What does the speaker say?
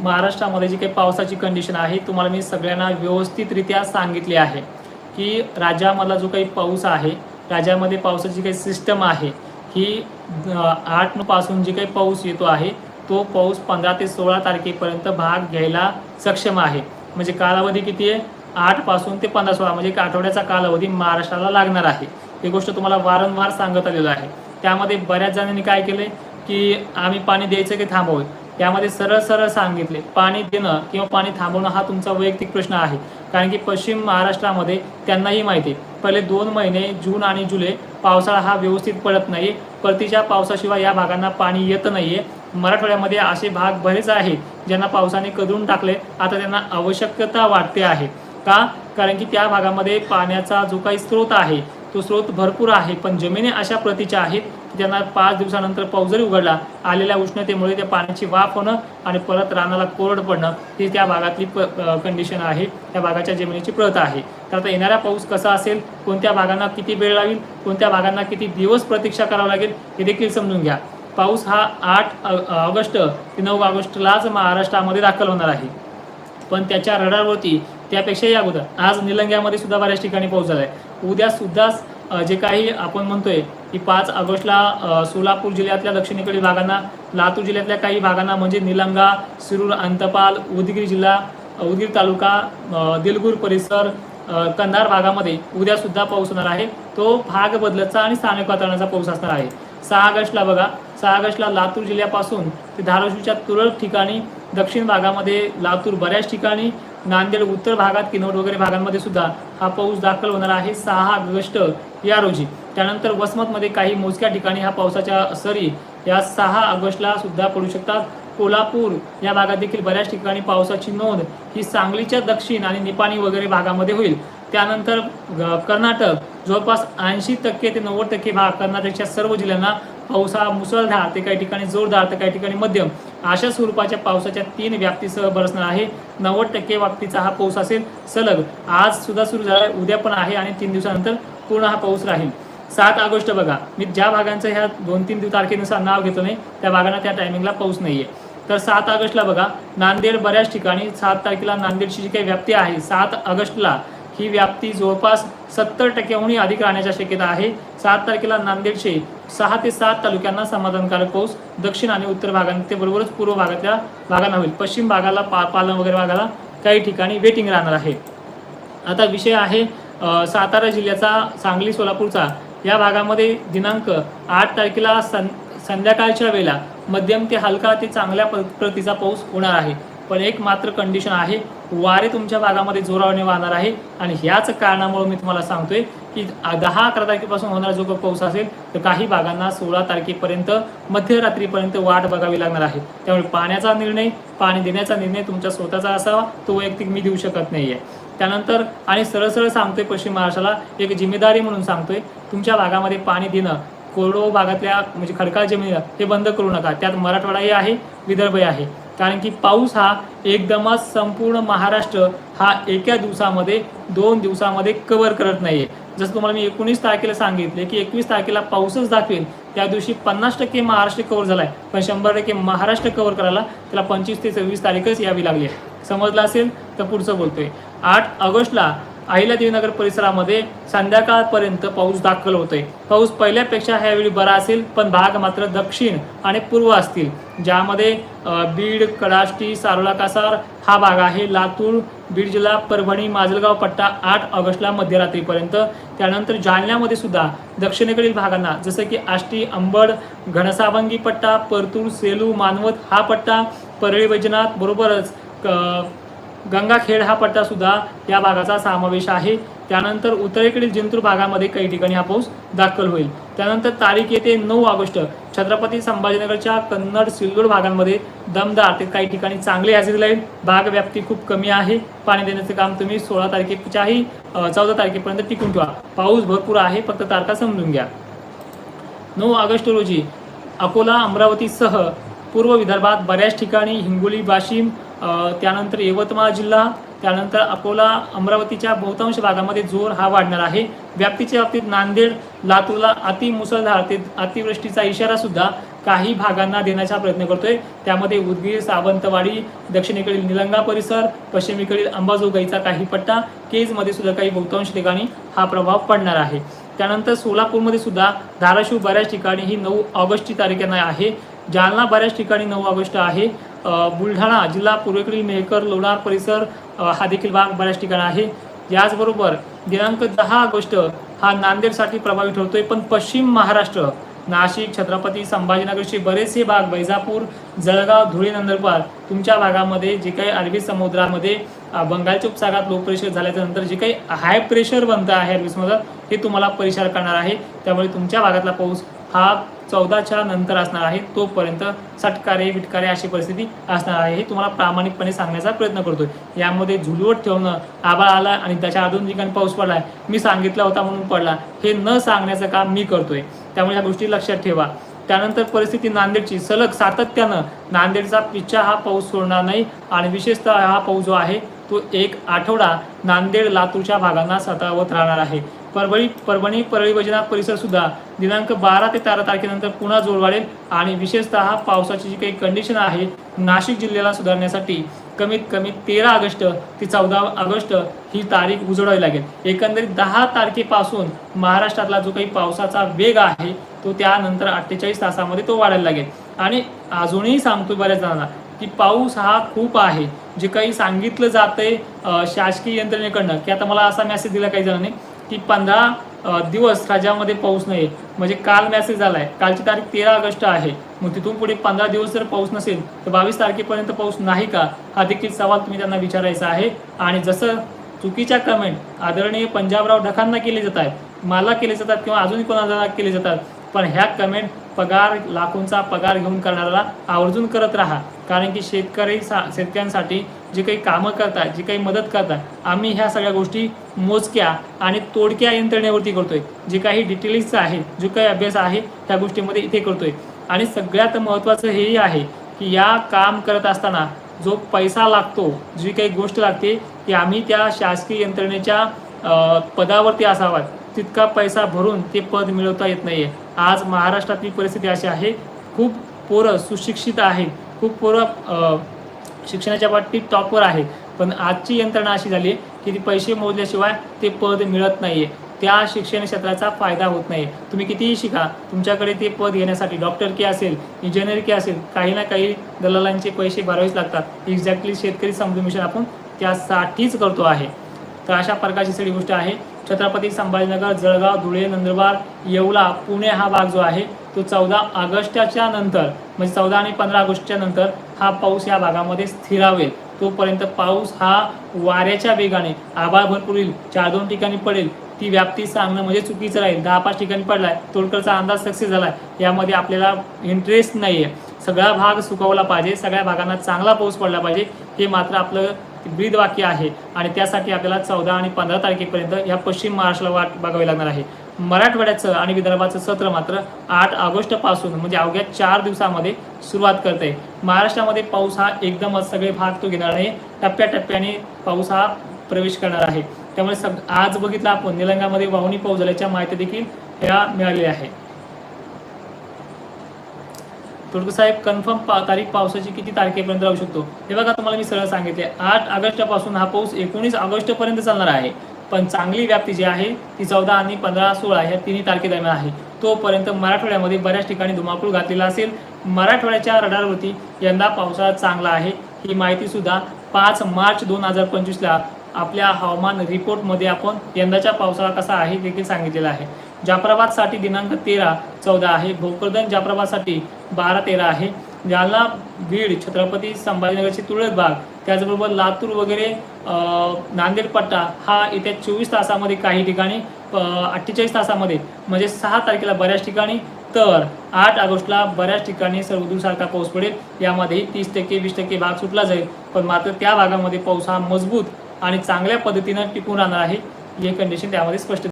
महाराष्ट्रामध्ये जी काही पावसाची कंडिशन आहे तुम्हाला मी सगळ्यांना व्यवस्थितरित्या सांगितली आहे की राज्यामधला जो काही पाऊस आहे राज्यामध्ये पावसाची काही सिस्टम आहे ही आठपासून जी काही पाऊस येतो आहे तो पाऊस पंधरा ते सोळा तारखेपर्यंत भाग घ्यायला सक्षम आहे. म्हणजे कालावधी किती आहे? आठपासून ते पंधरा सोळा म्हणजे एक आठवड्याचा कालावधी महाराष्ट्राला लागणार आहे. ही गोष्ट तुम्हाला वारंवार सांगत आलेलं आहे. त्यामध्ये बऱ्याच जणांनी काय केले की आम्ही पाणी द्यायचं की थांबवू यामध्ये सरळ सरळ सांगितले पाणी देणं किंवा पाणी थांबवणं हा तुमचा वैयक्तिक प्रश्न आहे. कारण की पश्चिम महाराष्ट्रामध्ये त्यांनाही माहिती आहे. पहिले दोन महिने जून आणि जुलै पावसाळा हा व्यवस्थित पडत नाही परतीच्या पावसाशिवाय या भागांना पाणी येत नाहीये. मराठवाड्यामध्ये असे भाग बरेच आहेत ज्यांना पावसाने कदरून टाकले. आता त्यांना आवश्यकता वाटते आहे. का? कारण की त्या भागामध्ये पाण्याचा जो काही स्रोत आहे तो स्रोत भरपूर आहे पण जमिनी अशा प्रतीच्या आहेत की त्यांना पाच दिवसानंतर पाऊस जरी उघडला. आलेल्या उष्णतेमुळे त्या पाण्याची वाफ होणं आणि परत रानाला कोरड पडणं ही त्या भागातली प कंडिशन आहे. त्या भागाच्या जमिनीची प्रत आहे. तर आता येणारा पाऊस कसा असेल कोणत्या भागांना किती वेळ लागेल कोणत्या भागांना किती दिवस प्रतीक्षा करावी लागेल हे देखील समजून घ्या. पाऊस हा आठ ऑगस्ट ते नऊ ऑगस्टलाच महाराष्ट्रामध्ये दाखल होणार आहे. पण त्याच्या रडारवरती त्यापेक्षाही अगोदर आज निलंग्यामध्ये सुद्धा बऱ्याच ठिकाणी पाऊस झाला आहे उद्यासुद्धा जे काही आपण म्हणतोय की पाच ऑगस्टला सोलापूर जिल्ह्यातल्या दक्षिणेकडील भागांना लातूर जिल्ह्यातल्या काही भागांना म्हणजे निलंगा शिरूर अंतपाल उदगीर जिल्हा उदगीर तालुका दिलगूर परिसर कंधार भागामध्ये उद्यासुद्धा पाऊस होणार आहे. तो भाग बदलतचा आणि स्थानिक वातावरणाचा पाऊस असणार आहे. सहा ऑगस्टला बघा सहा ऑगस्टला लातूर जिल्ह्यापासून ते धाराशिवच्या तुरळक ठिकाणी दक्षिण भागामध्ये लातूर बऱ्याच ठिकाणी नांदेड उत्तर भागात किनवट वगैरे भागांमध्ये सुद्धा हा पाऊस दाखल होणार आहे सहा ऑगस्ट या रोजी. त्यानंतर वसमतमध्ये काही मोजक्या ठिकाणी हा पावसाच्या सरी या सहा ऑगस्टला सुद्धा पडू शकतात. कोल्हापूर या भागात देखील बऱ्याच ठिकाणी पावसाची नोंद. ही सांगलीच्या दक्षिण आणि निपाणी वगैरे भागामध्ये होईल. त्यानंतर कर्नाटक जवळपास ऐंशी टक्के ते नव्वद टक्के भाग कर्नाटकच्या सर्व जिल्ह्यांना पाऊस हा मुसळधार ते काही ठिकाणी जोरदार तर काही ठिकाणी मध्यम अशा स्वरूपाच्या पावसाच्या तीन व्याप्तीसह बरसणार आहे. नव्वद टक्के व्याप्तीचा हा पाऊस असेल सलग आज सुद्धा सुरू झाला आहे, उद्या पण आहे आणि तीन दिवसानंतर पूर्ण हा पाऊस राहील. सात ऑगस्ट बघा मी ज्या भागांचं ह्या दोन तीन दिवस तारखेनुसार नाव घेतो नाही त्या भागांना त्या टायमिंगला पाऊस नाहीये. तर सात ऑगस्टला बघा नांदेड बऱ्याच ठिकाणी सात तारखेला नांदेडची जी काही व्याप्ती आहे सात ऑगस्टला ही व्याप्ती जवळपास सत्तर टक्क्याहूनही अधिक राहण्याची शक्यता आहे. सात तारखेला नांदेडचे सहा ते सात तालुक्यांना समाधानकारक पाऊस दक्षिण आणि उत्तर भागांत ते बरोबरच पूर्व भागातल्या भागांना होईल. पश्चिम भागाला पा पालन वगैरे भागाला काही ठिकाणी वेटिंग राहणार आहे. आता विषय आहे सातारा जिल्ह्याचा सांगली सोलापूरचा. या भागामध्ये दिनांक आठ तारखेला सं संध्याकाळच्या वेळेला मध्यम ते हलका ते चांगल्या प्रतीचा पाऊस होणार आहे. पण एक मात्र कंडिशन आहे वारे तुमच्या भागामध्ये जोराने वाहणार आहे. आणि ह्याच कारणामुळे मी तुम्हाला सांगतोय की दहा अकरा तारखेपासून होणारा जो काही पाऊस असेल तर काही भागांना सोळा तारखेपर्यंत मध्यरात्रीपर्यंत वाट बघावी लागणार आहे. त्यामुळे पाण्याचा निर्णय पाणी देण्याचा निर्णय तुमच्या स्वतःचा असावा तो वैयक्तिक मी देऊ शकत नाही आहे त्यानंतर आणि सरळ सरळ सांगतोय पश्चिम महाराष्ट्राला एक जिम्मेदारी म्हणून सांगतोय तुमच्या भागामध्ये पाणी देणं कोरडो भागातल्या म्हणजे खडकाळ जमिनीला हे बंद करू नका. त्यात मराठवाडाही आहे विदर्भही आहे. कारण की पाऊस हा एकदमच संपूर्ण महाराष्ट्र हा एका दिवसामध्ये दोन दिवसामध्ये कव्हर करत नाहीये. जसं तुम्हाला मी एकोणीस तारखेला सांगितले की एकवीस तारखेला पाऊसच दाखवेल त्या दिवशी पन्नास टक्के महाराष्ट्र कव्हर झालाय. पण शंभर टक्के महाराष्ट्र कव्हर करायला त्याला पंचवीस ते सव्वीस तारीखच यावी लागली आहे. समजलं असेल? तर पुढचं बोलतोय. आठ ऑगस्टला अहिल्यादेवीनगर परिसरामध्ये संध्याकाळपर्यंत पाऊस दाखल होतोय. पाऊस पहिल्यापेक्षा ह्यावेळी बरा असेल पण भाग मात्र दक्षिण आणि पूर्व असतील. ज्यामध्ये बीड कडाष्टी सारोळा कासार हा भाग आहे. लातूर बीड जिल्हा परभणी माजलगाव पट्टा आठ ऑगस्टला मध्यरात्रीपर्यंत. त्यानंतर जालन्यामध्ये सुद्धा दक्षिणेकडील भागांना जसं की आष्टी अंबड घनसावंगी पट्टा परतूर सेलू मानवत हा पट्टा परळी वैजनाथ बरोबरच क- गंगाखेड हा पट्टा सुद्धा या भागाचा समावेश आहे. त्यानंतर उत्तरेकडील जिंतूर भागामध्ये काही ठिकाणी हा पाऊस दाखल होईल. त्यानंतर तारीख येते नऊ ऑगस्ट. छत्रपती संभाजीनगरच्या कन्नड सिल्लोड भागांमध्ये दमदार ते काही ठिकाणी चांगले हजेरी लाईल भाग व्याप्ती खूप कमी आहे. पाणी देण्याचे काम तुम्ही सोळा तारखेच्याही चौदा तारखेपर्यंत टिकून ठेवा. पाऊस भरपूर आहे फक्त तारखा समजून घ्या. नऊ ऑगस्ट रोजी अकोला अमरावतीसह पूर्व विदर्भात बऱ्याच ठिकाणी हिंगोली वाशिम त्यानंतर यवतमाळ जिल्हा त्यानंतर अकोला अमरावतीच्या बहुतांश भागामध्ये जोर हा वाढणार आहे. व्याप्तीच्या बाबतीत नांदेड लातूरला अति मुसळधार ते अतिवृष्टीचा इशारा सुद्धा काही भागांना देण्याचा प्रयत्न करतोय. त्यामध्ये उदगीर सावंतवाडी दक्षिणेकडील निलंगा परिसर पश्चिमेकडील अंबाजोगाईचा काही पट्टा केजमध्ये सुद्धा काही बहुतांश ठिकाणी हा प्रभाव पडणार आहे. त्यानंतर सोलापूरमध्ये सुद्धा धाराशिव बऱ्याच ठिकाणी ही नऊ ऑगस्टची तारीखांना आहे. जालना बऱ्याच ठिकाणी नऊ ऑगस्ट आहे. बुलढाणा जिल्हा पूर्वेकडील मेहकर लोणार परिसर हा देखील भाग बऱ्याच ठिकाणी आहे. याचबरोबर दिनांक दहा ऑगस्ट हा नांदेडसाठी प्रभावी ठरतोय. पण पश्चिम महाराष्ट्र नाशिक छत्रपती संभाजीनगरचे बरेचसे भाग वैजापूर जळगाव धुळे नंदुरबार तुमच्या भागामध्ये जे काही अरबी समुद्रामध्ये बंगालच्या उपसागरात लो प्रेशर झाल्याच्यानंतर जे काही हाय प्रेशर बनतं आहे अरबी समुद्रात हे तुम्हाला परिसर करणार आहे. त्यामुळे तुमच्या भागातला पाऊस हा चौदाच्या नंतर असणार आहे तोपर्यंत सटकारे विटकारे अशी परिस्थिती असणार आहे हे तुम्हाला प्रामाणिकपणे सांगण्याचा प्रयत्न करतोय. यामध्ये झुलवट ठेवणं आबाळ आला आणि त्याच्या अजून ठिकाणी पाऊस पडलाय मी सांगितला होता म्हणून पडला. हे न सांगण्याचं काम मी करतोय. त्यामुळे ह्या गोष्टी लक्षात ठेवा. त्यानंतर परिस्थिती नांदेडची. सलग सातत्यानं नांदेडचा पिच्छा हा पाऊस सोडणार नाही आणि विशेषतः हा पाऊस जो आहे तो एक आठवडा नांदेड लातूरच्या भागांना सतावत राहणार आहे. परभणी परभणी परळी वैजनाथ परिसर सुद्धा दिनांक बारा ते तेरा तारखेनंतर पुन्हा जोर वाढेल आणि विशेषतः पावसाची जी काही कंडिशन आहे नाशिक जिल्ह्याला सुधारण्यासाठी कमीत कमी तेरा ऑगस्ट ते चौदा ऑगस्ट ही तारीख उजळावी लागेल. एकंदरीत दहा तारखेपासून महाराष्ट्रातला जो काही पावसाचा वेग आहे तो त्यानंतर अठ्ठेचाळीस तासामध्ये तो वाढायला लागेल. आणि अजूनही सांगतो बऱ्याच जणांना की पाऊस हा खूप आहे. जे काही सांगितलं जातंय शासकीय यंत्रणेकडनं की आता मला असा मेसेज दिला काही जणांनी की पंधरा दिवस राज्यामध्ये पाऊस नाही. म्हणजे काल मेसेज आलाय. कालची तारीख तेरा ऑगस्ट आहे. मग तिथून पुढे पंधरा दिवस जर पाऊस नसेल तर बावीस तारखेपर्यंत पाऊस नाही का? हा देखील सवाल तुम्ही त्यांना विचारायचा आहे. आणि जसं चुकीच्या कमेंट आदरणीय पंजाबराव ढकांना केले जात आहेत मला केले जातात किंवा अजूनही कोणाला केले जातात पण ह्या कमेंट पगार लाखोंचा पगार घेऊन करणाऱ्याला आवर्जून करत राहा. कारण की शेतकरी सा शेतकऱ्यांसाठी जे काही कामं करतात जी काही मदत करतात आम्ही ह्या सगळ्या गोष्टी मोजक्या आणि तोडक्या यंत्रणेवरती करतो आहे जे काही डिटेलिंगचं आहे जो काही अभ्यास आहे त्या गोष्टीमध्ये इथे करतो आहे आणि सगळ्यात महत्त्वाचं हेही आहे की या काम करत असताना जो पैसा लागतो जी काही गोष्ट लागते की आम्ही त्या शासकीय यंत्रणेच्या पदावरती असावात. तितका पैसा भरून ते पद मिळवता येत नाहीये. आज महाराष्ट्रातली परिस्थिती अशी आहे खूप पोरं सुशिक्षित आहेत खूप पोरं शिक्षणाच्या बाबतीत टॉपवर आहे. पण आजची यंत्रणा अशी झाली की ती पैसे मोजल्याशिवाय ते पद मिळत नाहीये. त्या शिक्षण क्षेत्राचा फायदा होत नाही तुम्ही कितीही शिका तुमच्याकडे ते पद घेण्यासाठी डॉक्टर की असेल इंजिनियर की असेल काही ना काही दलालांचे पैसे भरावेच लागतात. एक्झॅक्टली शेतकरी समजून मिशन आपण त्यासाठीच करतो आहे. तर अशा प्रकारची सगळी गोष्ट आहे. छत्रपती संभाजीनगर जळगाव धुळे नंदुरबार येवला पुणे हा भाग जो आहे तो चौदा ऑगस्टच्या नंतर म्हणजे चौदा आणि पंधरा ऑगस्टच्या नंतर हा पाऊस या भागामध्ये स्थिरावेल तोपर्यंत पाऊस हा वाऱ्याच्या वेगाने आभाळ भरपूर येईल चार दोन ठिकाणी पडेल. ती व्याप्ती सांगणं म्हणजे चुकीचं राहील. दहा पाच ठिकाणी पडलाय तोडकरचा अंदाज सक्सेस झालाय. यामध्ये आपल्याला इंटरेस्ट नाहीये. सगळा भाग सुकवला पाहिजे सगळ्या भागांना चांगला पाऊस पडला पाहिजे हे मात्र आपलं ब्रीद वाक्य आहे. आणि त्यासाठी आपल्याला चौदा आणि पंधरा तारखेपर्यंत या पश्चिम महाराष्ट्राला वाट बघावी लागणार आहे. मराठवाड्याचं आणि विदर्भाचं सत्र मात्र आठ ऑगस्टपासून म्हणजे अवघ्या चार दिवसामध्ये सुरुवात करते. महाराष्ट्रामध्ये पाऊस हा एकदमच सगळे भाग तो घेणार नाही टप्प्याटप्प्याने पाऊस हा प्रवेश करणार आहे. त्यामुळे सग आज बघितलं आपण निलंगामध्ये वाहुनी पाऊस झाल्याच्या माहिती देखील या मिळालेल्या आहे. साहेब कन्फर्म पा तारीख पावसाची किती तारखेपर्यंत राहू शकतो? हे बघा तुम्हाला मी सरळ सांगितले आठ ऑगस्टपासून हा पाऊस एकोणीस ऑगस्टपर्यंत चालणार आहे. पण चांगली व्याप्ती जी आहे ती चौदा आणि पंधरा सोळा ह्या तिन्ही तारखेदरम्यान आहे. तोपर्यंत मराठवाड्यामध्ये बऱ्याच ठिकाणी धुमाकूळ घातलेला असेल. मराठवाड्याच्या रडारवरती यंदा पावसाळा चांगला आहे. ही माहिती सुद्धा पाच मार्च दोन हजार पंचवीसला आपल्या हवामान रिपोर्टमध्ये आपण यंदाचा पावसाळा कसा आहे देखील सांगितलेला आहे. जाफराबादसाठी दिनांक तेरा चौदा आहे. भोकरदन जाफराबादसाठी बारा तेरा आहे. जालना बीड छत्रपती संभाजीनगरची तुळत भाग त्याचबरोबर लातूर वगैरे नांदेडपट्टा नांदेड पट्टा हा येत्या चोवीस तासामध्ये काही ठिकाणी अठ्ठेचाळीस तासामध्ये म्हणजे सहा तारखेला बऱ्याच ठिकाणी तर आठ ऑगस्टला बऱ्याच ठिकाणी सर्वदूरसारखा पाऊस पडेल. यामध्ये तीस टक्के वीस टक्के भाग सुटला जाईल. पण मात्र त्या भागामध्ये पाऊस हा मजबूत आणि चांगल्या पद्धतीनं टिकून राहणार आहे. हे कंडिशन त्यामध्ये स्पष्ट